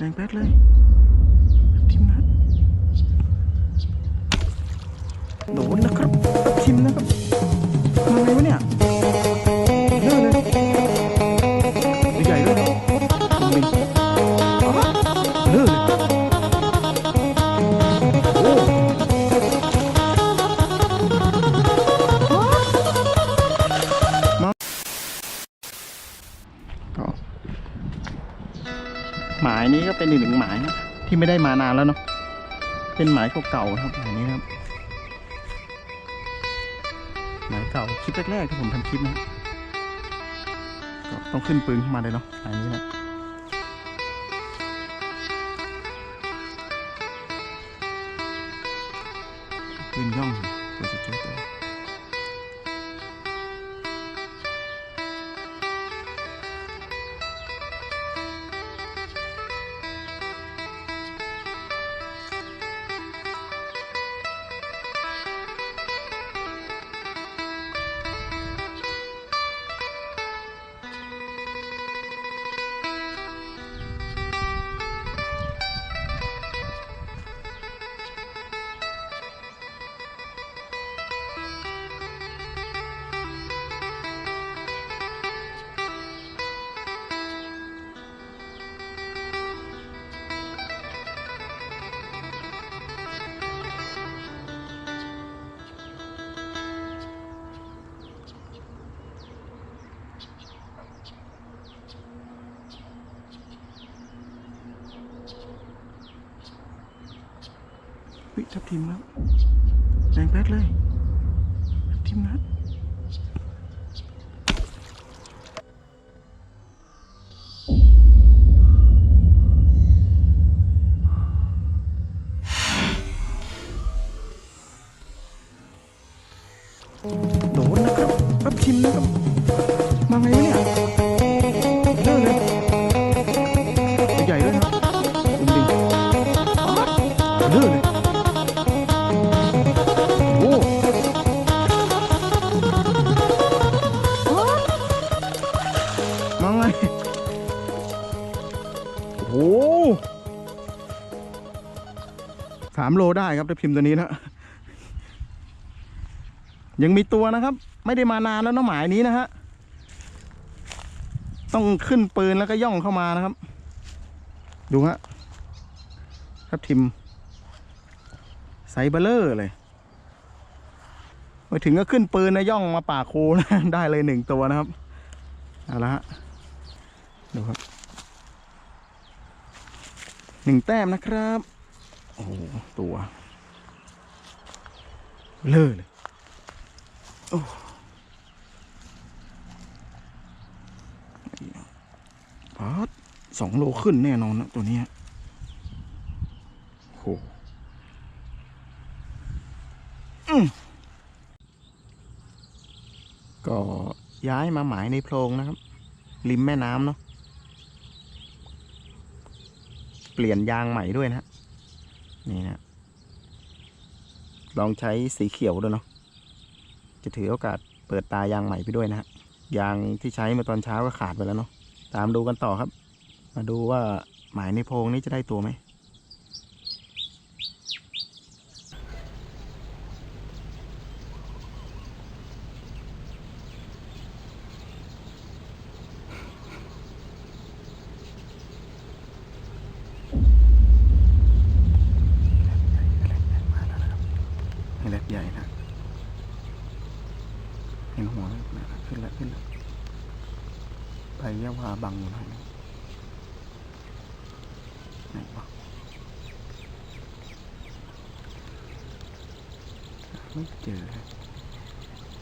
แดงแป๊ดเลยทิมนะโดนนะครับทิมนะครับ หมายนี้ก็เป็นอีกหนึ่งหมายที่ไม่ได้มานานแล้วเนาะเป็นหมายเก่าๆครับหมายนี้ครับหมายเก่าคลิปแรกๆที่ผมทำคลิปนะก็ต้องขึ้นปืนขึ้นมาเลยเนาะหมายนี้นะปืนย่อง วิทับทิมแล้วแดงแป๊ดเลยทับทิมนะโดนนะครับรับชิมนะครับามโลได้ครับถ้าพิมพ์ตัวนี้นะยังมีตัวนะครับ ไม่ได้มานานแล้วนะหมายนี้นะฮะต้องขึ้นปืนแล้วก็ย่องเข้ามานะครับ ดูฮะครับทิมไซเบลเลอร์เลยมาถึงก็ขึ้นปืนนะย่องมาป่าโคนะได้เลยหนึ่งตัวนะครับเอาละฮะดูครับหนึ่งแต้มนะครับ โอ้โหตัวเลอะเลยโอ้พาดสองโลขึ้นแน่นอนนะตัวเนี้ยโอ้โหอืมก็ย้ายมาหมายในโพรงนะครับ ริมแม่น้ำเนาะเปลี่ยนยางใหม่ด้วยนะฮะ นี่นะลองใช้สีเขียวด้วยเนาะจะถือโอกาสเปิดตายางใหม่ไปด้วยนะฮะยางที่ใช้มาตอนเช้าก็ขาดไปแล้วเนาะตามดูกันต่อครับ มาดูว่าหมายในโพรงนี้จะได้ตัวไหม ให้เล็บใหญ่นะเห็นหัวแล้วนะขึ้นแล้วขึ้นแล้ว ไปยะวาบังน่อยนึงไหนวะไม่เจอ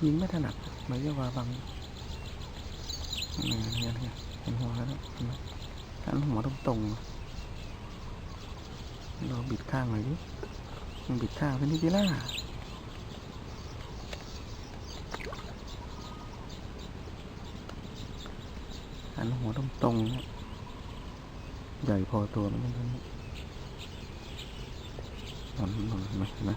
ยิงไม่ถนัดไปยะวาบังนี่นี่นี่เห็นหัวแล้วนะเห็นไหมหันหัวตรงตรงๆเราบิดข้างหน่อยดิมันบิดข้างเป็นนิดเดียวล่ะ นหัวตรงตรงๆใหญ่พอตัวแล้วมันก็หนุนหนุนไหมนไหม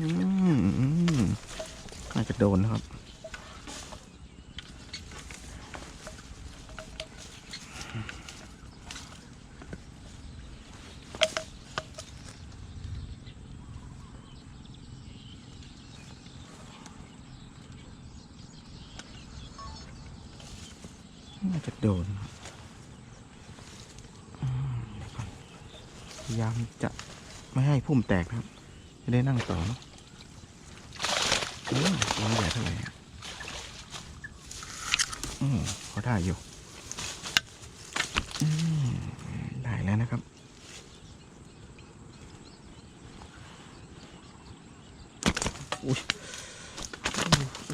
อืมอืมน่าจะโดนนะครับ น่า จะโดนพยายามจะไม่ให้พุ่มแตกนะครับ จะได้นั่งต่อนอะอืมตัวใหญ่เท่าไหร่อืมพอได้อยู่อืมได้แล้วนะครับอุ้ย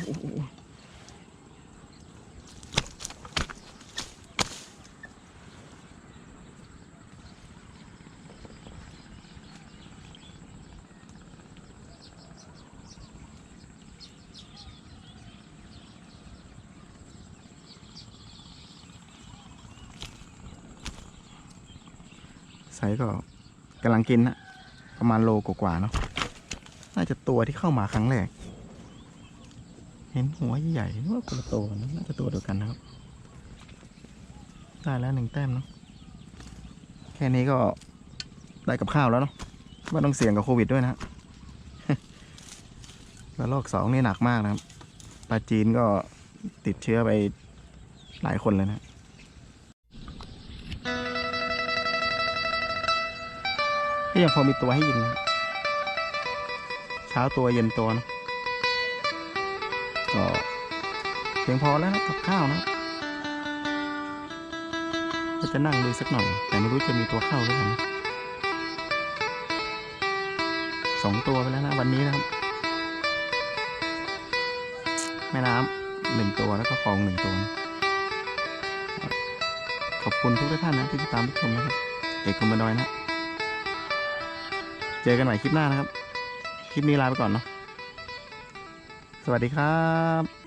อุ๊ยอุ๊ย ไซก็กำลังกินนะประมาณโลกว่าๆเนาะน่าจะตัวที่เข้ามาครั้งแรก เห็นหัวใหญ่ๆว่าคนละตัวนะน่าจะตัวเดียวกันนะครับ ได้แล้วหนึ่งแต้มเนาะแค่นี้ก็ได้กับข้าวแล้วเนาะไม่ต้องเสี่ยงกับโควิดด้วยนะฮะแล้วโรคสองนี่หนักมากนะครับปลาจีนก็ติดเชื้อไปหลายคนเลยนะ ก็ยังพอมีตัวให้ยิงนะเช้าตัวเย็นตัวนะก็เพียงพอแล้วนะกับข้าวนะก็จะนั่งดูสักหน่อย แต่ไม่รู้จะมีตัวเข้าหรือเปล่าสองตัวไปแล้วนะวันนี้นะครับ แม่น้ำหนึ่งตัวแล้วก็คลองหนึ่งตัวนะขอบคุณทุกท่านนะที่ติดตามรับชมนะครับ เอกคอมบดอยนะ เจอกันใหม่คลิปหน้านะครับ คลิปนี้ลาไปก่อนเนาะสวัสดีครับ